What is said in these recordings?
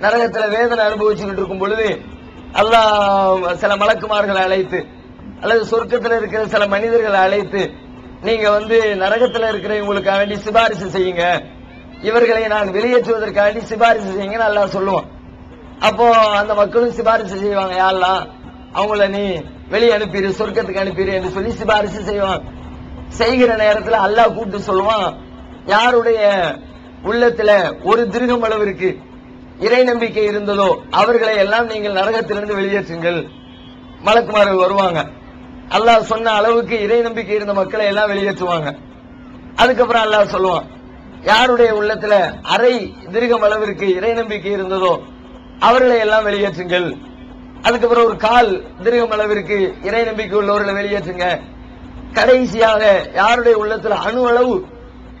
நரகத்துல வேதனை அனுபவிச்சுக்கிட்டு இருக்கும் பொழுது அல்லாஹ் சில மலக்குமார்களை அழைத்து அல்லது சொர்க்கத்தில் இருக்கிற சில மனிதர்களை அழைத்து நீங்க வந்து நரகத்தில் இருக்கிறவங்களுக்காக வேண்டி சிபாரிசு செய்யுங்க. இவர்களை நான் வெளியேற்றுவதற்காண்டி சிபாரிசு செய்யுங்கன்னு நல்லா சொல்லுவோம் அப்போ அந்த மக்களும் சிபாரிசு செய்வாங்க யாரெல்லாம் அவங்கள நீ வெளியே அனுப்பிடு சொர்க்கத்துக்கு அனுப்பிடு என்று சொல்லி சிபாரிசு செய்வான் செய்கிற நேரத்தில் அல்லாஹ் கூப்பிட்டு சொல்லுவான் யாருடைய உள்ளத்துல ஒரு திருகம் அளவிற்கு இறை நம்பிக்கை இருந்ததோ அவர்களை எல்லாம் நீங்கள் நரகத்திலிருந்து வெளியேற்றுங்கள். மலக்குமார்கள் வருவாங்க. அல்லாஹ் சொன்ன அளவுக்கு இறை நம்பிக்கை இருந்த மக்களை எல்லாம் வெளியேற்றுவாங்க. அதுக்கப்புறம் அல்லாஹ் சொல்லுவான் யாருடைய உள்ளத்துல அரை திருகம் அளவிற்கு இறை நம்பிக்கை இருந்ததோ அவர்களை எல்லாம் வெளியேற்றுங்கள். அதுக்கப்புறம் ஒரு கால் திருகம் அளவிற்கு இறை நம்பிக்கை உள்ளவர்களை வெளியேற்றுங்க. கடைசியாக யாருடைய உள்ளத்துல அணு அளவு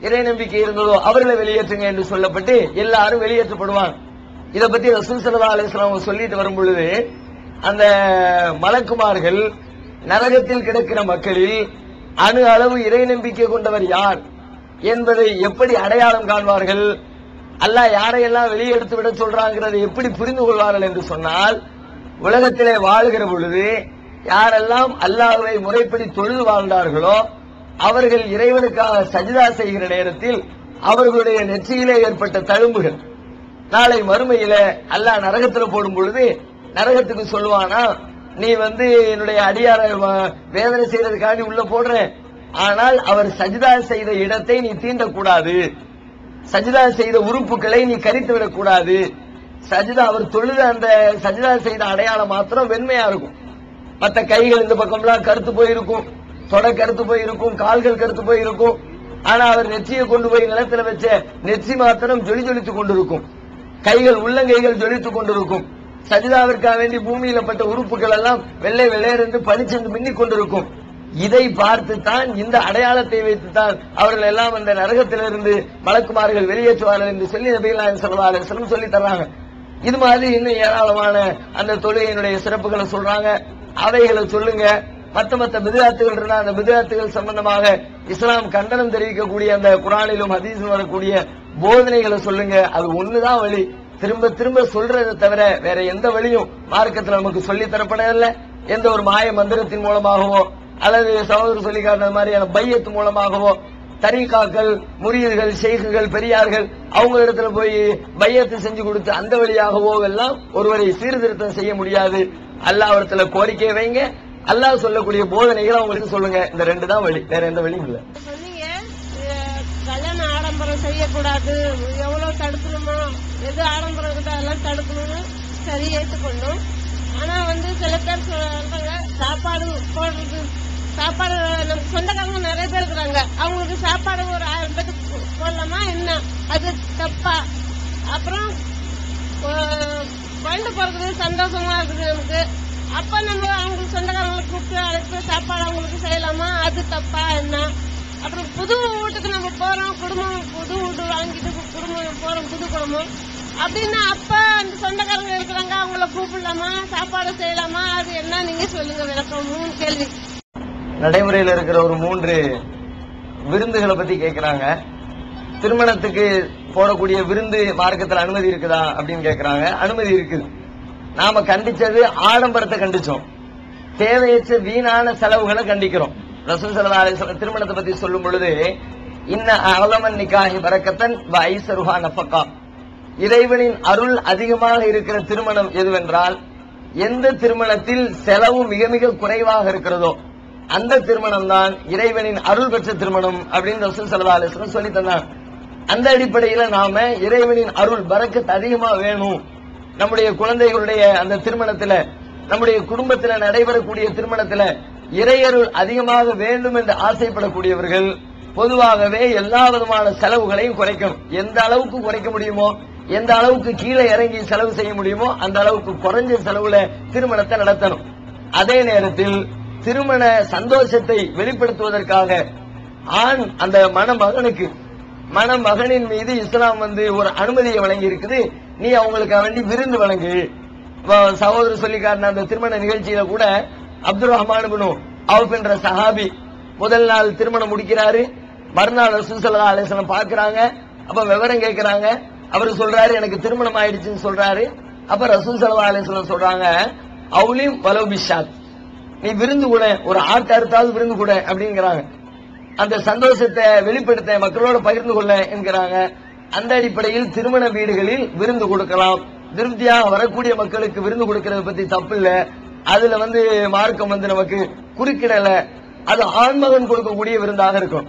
இறை நம்பிக்கை இருந்ததோ அவர்களை வெளியேற்றுங்க என்று சொல்லப்பட்டு எல்லாரும் வெளியேற்றப்படுவாங்க. இதை பத்தி ரசூல் சல்லா அலிஸ்லாம் சொல்லிட்டு வரும் பொழுது அந்த மலக்குமார்கள் நரகத்தில் கிடக்கிற மக்களில் அணு அளவு இறை நம்பிக்கை கொண்டவர் யார் என்பதை எப்படி அடையாளம் காண்பார்கள்? அல்லாஹ் யாரையெல்லாம் வெளியே எடுத்து விட சொல்றாங்கிறத எப்படி புரிந்து கொள்வார்கள் என்று சொன்னால் உலகத்திலே வாழுகிற பொழுது யாரெல்லாம் அல்லாஹுவை முறைப்படி தொழுது வாழ்ந்தார்களோ அவர்கள் இறைவனுக்காக சஜிதா செய்கிற நேரத்தில் அவர்களுடைய நெற்றியிலே ஏற்பட்ட தழும்புகள் நாளை மறுமையில அல்லா நரகத்துல போடும் பொழுது நரகத்துக்கு சொல்லுவானா நீ வந்து என்னுடைய அடியார வேதனை வேதனை நீ உள்ள போடுற. ஆனால் அவர் சஜிதா செய்த இடத்தை நீ தீண்டக்கூடாது. சஜிதா செய்த உறுப்புகளை நீ கரித்து விடக்கூடாது. சஜிதா அவர் தொழுத அந்த சஜிதா செய்த அடையாளம் மாத்திரம் வெண்மையா இருக்கும். மத்த கைகள் இந்த பக்கம்லாம் கருத்து போயிருக்கும். தொடை கருத்து போயிருக்கும். கால்கள் கருத்து போயிருக்கும். ஆனா அவர் நெற்றியை கொண்டு போய் நிலத்துல வச்ச நெற்றி மாத்திரம் ஜொலி ஜொலித்து கொண்டிருக்கும். கைகள் உள்ளங்கைகள் ஜொலித்துக் கொண்டிருக்கும். சஜிதாவிற்காக வேண்டி பூமியில பட்ட உறுப்புகள் எல்லாம் வெள்ளை வெள்ளையிருந்து பளிச்சென்று மின்னிக் கொண்டிருக்கும். இதை பார்த்து தான் இந்த அடையாளத்தை வைத்து தான் அவர்கள் எல்லாம் அந்த நரகத்திலிருந்து மலக்குமார்கள் வெளியேற்றுவார்கள் என்று சொல்லி நபிகள் சொல்லி சொல்லி தர்றாங்க. இது மாதிரி இன்னும் ஏராளமான அந்த தொழுகையினுடைய சிறப்புகளை சொல்றாங்க. அவைகளை சொல்லுங்க. மத்த மத்த பிதாத்துகள் இருந்தா அந்த பிதாத்துகள் சம்பந்தமாக இஸ்லாம் கண்டனம் தெரிவிக்கக்கூடிய அந்த குரானிலும் ஹதீஸிலும் வரக்கூடிய போதனைகளை சொல்லுங்க. அது ஒண்ணுதான் வழி திரும்ப திரும்ப சொல்றதை தவிர வேற எந்த வழியும் மார்க்கத்துல நமக்கு சொல்லி தரப்படவில்லை. எந்த ஒரு மாய மந்திரத்தின் மூலமாகவோ அல்லது சகோதரர் சொல்லி காட்டின மாதிரியான பையத்து மூலமாகவோ தரிகாக்கள் முறியீர்கள் ஷெய்குகள் பெரியார்கள் அவங்க இடத்துல போய் பையத்தை செஞ்சு கொடுத்து அந்த வழியாகவோ எல்லாம் ஒருவரை சீர்திருத்தம் செய்ய முடியாது. அல்லாஹ் இடத்துல கோரிக்கை வைங்க. அல்லாஹ் சொல்லக்கூடிய போதனைகள் அவங்களுக்கு சொல்லுங்க. இந்த ரெண்டு தான் வழி வேற எந்த வழியும் இல்ல. ஆடம்பரம் செய்யக்கூடாது. எவ்வளோ தடுக்கணுமோ எது ஆடம்பரம் இருக்குதோ அதெல்லாம் தடுக்கணும்னு சரி ஏற்றுக்கொண்டோம். ஆனால் வந்து சில பேர் சொல்றாங்க சாப்பாடு போடுறது. சாப்பாடு நம்ம சொந்தக்காரங்க நிறைய பேர் இருக்கிறாங்க. அவங்களுக்கு சாப்பாடு ஒரு ஆயிரம் பேருக்கு போடலாமா என்ன? அது தப்பா? அப்புறம் அஹ், குழந்தை பிறகுது சந்தோஷமா இருக்குது நமக்கு. அப்போ நம்ம அவங்களுக்கு சொந்தக்காரங்களை கூப்பிட்டு அழைத்து சாப்பாடு அவங்களுக்கு செய்யலாமா? அது தப்பா என்ன? அப்புறம் புது வீட்டுக்கு நம்ம போறோம் குடும்பம் புது வீடு வாங்கிட்டு குடும்பம் போறோம் புது குடும்பம் அப்படின்னா அப்ப அந்த சொந்தக்காரங்க இருக்கிறாங்க அவங்கள கூப்பிடலாமா? சாப்பாடு செய்யலாமா? அது என்ன? நீங்க சொல்லுங்க விளக்கம். மூணு கேள்வி. நடைமுறையில் இருக்கிற ஒரு மூன்று விருந்துகளை பத்தி கேக்குறாங்க. திருமணத்துக்கு போடக்கூடிய விருந்து மார்க்கத்தில் அனுமதி இருக்குதா அப்படின்னு கேக்குறாங்க. அனுமதி இருக்குது நாம கண்டிச்சது ஆடம்பரத்தை கண்டிச்சோம். தேவையற்ற வீணான செலவுகளை கண்டிக்கிறோம். ரசூல் ஸல்லல்லாஹு அலைஹி திருமணத்தை பத்தி சொல்லும் பொழுது இன்ன அலமன் நிக்காஹி பரக்கத்தன் ஐசருஹா நஃபகா. இறைவனின் அருள் அதிகமாக இருக்கிற திருமணம் எதுவென்றால் எந்த திருமணத்தில் செலவு மிக மிக குறைவாக இருக்கிறதோ அந்த திருமணம் தான் இறைவனின் அருள் பெற்ற திருமணம் அப்படின்னு ரசூல் ஸல்லல்லாஹு அலைஹி சொல்லி தந்தாங்க அந்த அடிப்படையில நாம இறைவனின் அருள் பறக்கத் அதிகமா வேணும். நம்முடைய குழந்தைகளுடைய அந்த திருமணத்துல நம்முடைய குடும்பத்துல நடைபெறக்கூடிய திருமணத்துல இறையருள் அதிகமாக வேண்டும் என்று ஆசைப்படக்கூடியவர்கள் பொதுவாகவே எல்லா விதமான செலவுகளையும் குறைக்கணும். எந்த அளவுக்கு குறைக்க முடியுமோ எந்த அளவுக்கு கீழே இறங்கி செலவு செய்ய முடியுமோ அந்த அளவுக்கு குறைஞ்ச செலவுல திருமணத்தை நடத்தணும். அதே நேரத்தில் திருமண சந்தோஷத்தை வெளிப்படுத்துவதற்காக ஆண் அந்த மணமகனுக்கு மணமகனின் மீது இஸ்லாம் வந்து ஒரு அனுமதியை வழங்கி இருக்குது நீ அவங்களுக்கு வேண்டி விருந்து வழங்கு. சகோதரர் சொல்லி காட்டின அந்த திருமண நிகழ்ச்சியில கூட அப்துல் ரஹ்மான் அவுப் என்ற சஹாபி முதல் நாள் திருமணம் முடிக்கிறாரு. மறுநாள் ரசூல் ஸல்லல்லாஹு பாக்குறாங்க அப்ப விவரம் கேட்கிறாங்க. அவர் சொல்றாரு எனக்கு திருமணம் ஆயிடுச்சுன்னு சொல்றாரு. அப்ப ரசூல் சல்லா அலிஸ்லாம் சொல்றாங்க அவுலிம் வலோ பிஷாத் நீ விருந்து கூட ஒரு ஆட்டு அறுத்தாவது விருந்து கூட அப்படிங்கிறாங்க. அந்த சந்தோஷத்தை வெளிப்படுத்த மக்களோட பகிர்ந்து கொள்ள என்கிறாங்க. அந்த அடிப்படையில் திருமண வீடுகளில் விருந்து கொடுக்கலாம். திருப்தியாக வரக்கூடிய மக்களுக்கு விருந்து கொடுக்கறத பத்தி தப்பு இல்ல. அதுல வந்து மார்க்கம் வந்து நமக்கு குறுக்கிடல. அது ஆண்மகன் கொடுக்கக்கூடிய விருந்தாக இருக்கும்.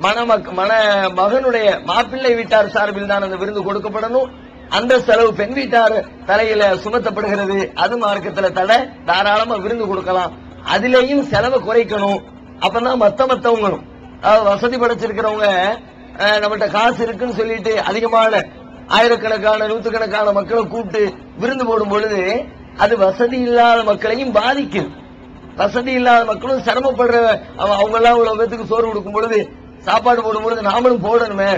மணமக் மண மகனுடைய மாப்பிள்ளை வீட்டார் சார்பில் தான் அந்த விருந்து கொடுக்கப்படணும். அந்த செலவு பெண் வீட்டார் தலையில சுமத்தப்படுகிறது. அது மார்க்கத்துல தடை. தாராளமா விருந்து கொடுக்கலாம். அதுலேயும் செலவை குறைக்கணும். அப்பதான் மத்த மத்தவங்களும். வசதி படைச்சிருக்கிறவங்க அஹ், நம்மகிட்ட காசு இருக்குன்னு சொல்லிட்டு அதிகமான ஆயிரக்கணக்கான நூத்துக்கணக்கான மக்களை கூப்பிட்டு விருந்து போடும் பொழுது அது வசதி இல்லாத மக்களையும் பாதிக்கும். வசதி இல்லாத மக்களும் சிரமப்படுற அவ- அவங்க எல்லாம் இவ்வளவு பேத்துக்கு சோறு கொடுக்கும் பொழுது சாப்பாடு போடும் பொழுது நாமளும் போடணுமே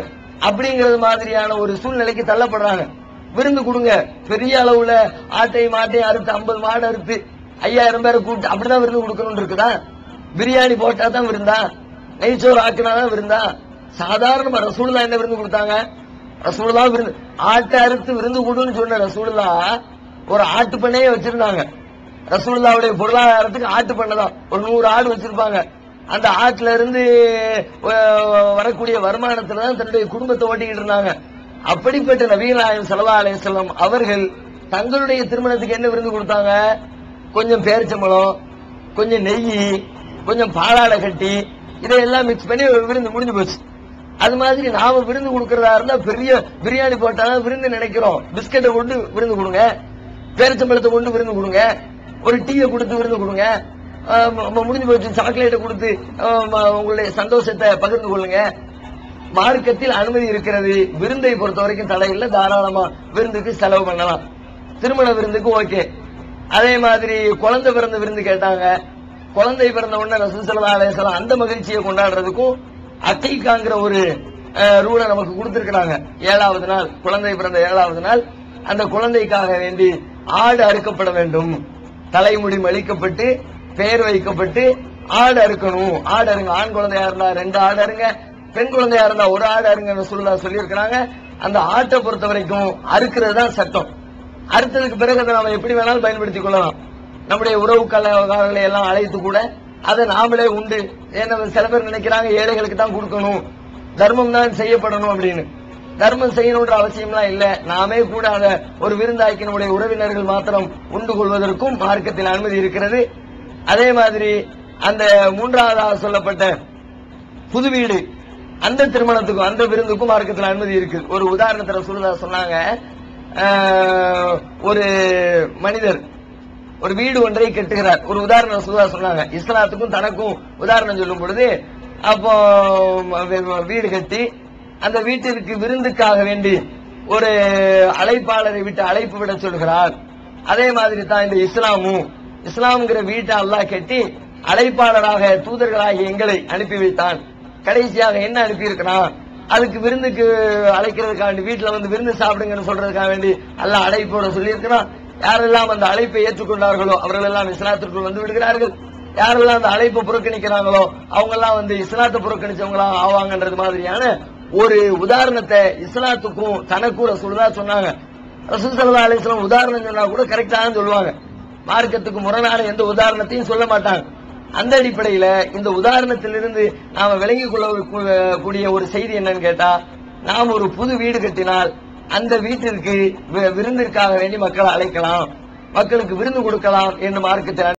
அப்படிங்கறது மாதிரியான ஒரு சூழ்நிலைக்கு தள்ளப்படுறாங்க. விருந்து கொடுங்க. பெரிய அளவுல ஆட்டை மாட்டை அறுத்து ஐம்பது மாடு அறுத்து ஐயாயிரம் பேரை கூப்பிட்டு அப்படிதான் விருந்து கொடுக்கணும்னு இருக்குதா? பிரியாணி போட்டா தான் விருந்தா? நெய்ச்சோறு ஆக்கினா தான் விருந்தா? சாதாரணமா ரசூலா என்ன விருந்து கொடுத்தாங்க? ரசூலா விருந்து ஆட்டை அறுத்து விருந்து கொடுன்னு சொன்ன ரசூலுல்லா ஒரு ஆட்டு பண்ணையே வச்சிருந்தாங்க. ரசூலுல்லாவுடைய பொருளாதாரத்துக்கு ஆட்டு பண்ணதான் ஒரு நூறு ஆடு வச்சிருப்பாங்க. அந்த ஆற்றுல இருந்து வரக்கூடிய வருமானத்துல தான் தன்னுடைய குடும்பத்தை ஓட்டிக்கிட்டு இருந்தாங்க. அப்படிப்பட்ட நவீனாயம் செலவாலயம் சல்லா அலையம் அவர்கள் தங்களுடைய திருமணத்துக்கு என்ன விருந்து கொடுத்தாங்க? கொஞ்சம் பேரிச்சம்பழம் கொஞ்சம் நெய் கொஞ்சம் பாலாடை கட்டி இதையெல்லாம் மிக்ஸ் பண்ணி விருந்து முடிஞ்சு போச்சு. அது மாதிரி நாம விருந்து கொடுக்கறதா இருந்தா பெரிய பிரியாணி போட்டாலும் விருந்து நினைக்கிறோம். பிஸ்கட்டை கொண்டு விருந்து கொடுங்க பேரிச்சம்பழத்தை கொண்டு விருந்து கொடுங்க ஒரு டீயை கொடுத்து விருந்து கொடுங்க முடிஞ்சு போச்சு சாக்லேட்டை கொடுத்து உங்களுடைய சந்தோஷத்தை பகிர்ந்து கொள்ளுங்க. மார்க்கத்தில் அனுமதி இருக்கிறது. விருந்தை பொறுத்த வரைக்கும் தடை இல்லை. தாராளமா விருந்துக்கு செலவு பண்ணலாம். திருமண விருந்துக்கு ஓகே. அதே மாதிரி குழந்தை பிறந்த விருந்து கேட்டாங்க. குழந்தை பிறந்த உடனே ரசூல் ஸல்லல்லாஹு அந்த மகிழ்ச்சியை கொண்டாடுறதுக்கும் அக்கைக்காங்கிற ஒரு ரூலை நமக்கு கொடுத்துருக்கிறாங்க. ஏழாவது நாள் குழந்தை பிறந்த ஏழாவது நாள். அந்த குழந்தைக்காக வேண்டி ஆடு அறுக்கப்பட வேண்டும். தலைமுடி மலிக்கப்பட்டு பெயர் வைக்கப்பட்டு ஆடு அறுக்கணும். ஆடு அருங்க ஆண் குழந்தையா இருந்தா ரெண்டு ஆடு அருங்க பெண் குழந்தையா இருந்தா ஒரு ஆடு அருங்கன்னு சொல்ல சொல்லியிருக்கிறாங்க. அந்த ஆட்டை பொறுத்த வரைக்கும் அறுக்கிறது தான் சட்டம். அறுத்ததுக்கு பிறகு அதை நாம எப்படி வேணாலும் பயன்படுத்திக் கொள்ளலாம். நம்முடைய உறவுக்காரர்களை எல்லாம் அழைத்து கூட அதை நாமளே உண்டு. ஏன்னா சில பேர் நினைக்கிறாங்க ஏழைகளுக்கு தான் கொடுக்கணும். தர்மம் தான் செய்யப்படணும் அப்படின்னு. தர்மம் செய்யணுன்ற அவசியம்லாம் இல்ல. நாமே கூட அதை ஒரு விருந்தாக்கி நம்முடைய உறவினர்கள் மாத்திரம் உண்டு கொள்வதற்கும் மார்க்கத்தில் அனுமதி இருக்கிறது. அதே மாதிரி அந்த மூன்றாவதாக சொல்லப்பட்ட புது வீடு அந்த திருமணத்துக்கும் அந்த விருந்துக்கும் மார்க்கத்தில் அனுமதி இருக்கு. ஒரு உதாரணத்தில் சொல்லுதா சொன்னாங்க. ஒரு மனிதர் ஒரு வீடு ஒன்றை கட்டுகிறார். ஒரு உதாரணம் சொல்லுதா சொன்னாங்க. இஸ்லாத்துக்கும் தனக்கும் உதாரணம் சொல்லும் பொழுது அப்போ வீடு கட்டி அந்த வீட்டிற்கு விருந்துக்காக வேண்டி ஒரு அழைப்பாளரை விட்டு அழைப்பு விட சொல்கிறார். அதே மாதிரி தான் இந்த இஸ்லாமும் இஸ்லாம்ங்கிற வீட்டை அல்லாஹ் கட்டி அழைப்பாளராக தூதர்களாக எங்களை அனுப்பி வைத்தான். கடைசியாக என்ன அனுப்பி இருக்கிறான் அதுக்கு விருந்துக்கு அழைக்கிறதுக்காக வேண்டி வந்து விருந்து சாப்பிடுங்கன்னு சொல்றதுக்காக வேண்டி எல்லாம் அழைப்போட சொல்லியிருக்கிறான் யாரெல்லாம் அந்த அழைப்பை ஏற்றுக்கொண்டார்களோ அவர்கள் எல்லாம் இஸ்லாத்திற்குள் வந்து விடுகிறார்கள். யாரெல்லாம் அந்த அழைப்பை புறக்கணிக்கிறாங்களோ அவங்க எல்லாம் வந்து இஸ்லாத்தை புறக்கணிச்சவங்களா ஆவாங்கன்றது மாதிரியான ஒரு உதாரணத்தை இஸ்லாத்துக்கும் தனக்கும் ரசூலுதா சொன்னாங்க. ரசூல் சல்லா அலிஸ்லாம் உதாரணம் சொன்னா கூட கரெக்டாக சொல்லுவாங்க. மார்க்கத்துக்கு முரணான எந்த உதாரணத்தையும் சொல்ல மாட்டாங்க. அந்த அடிப்படையில இந்த உதாரணத்திலிருந்து நாம விளங்கிக் கொள்ள கூடிய ஒரு செய்தி என்னன்னு கேட்டா நாம் ஒரு புது வீடு கட்டினால் அந்த வீட்டிற்கு வி- விருந்திற்காக வேண்டி மக்களை அழைக்கலாம். மக்களுக்கு விருந்து கொடுக்கலாம் என்று மார்க்கத்தில்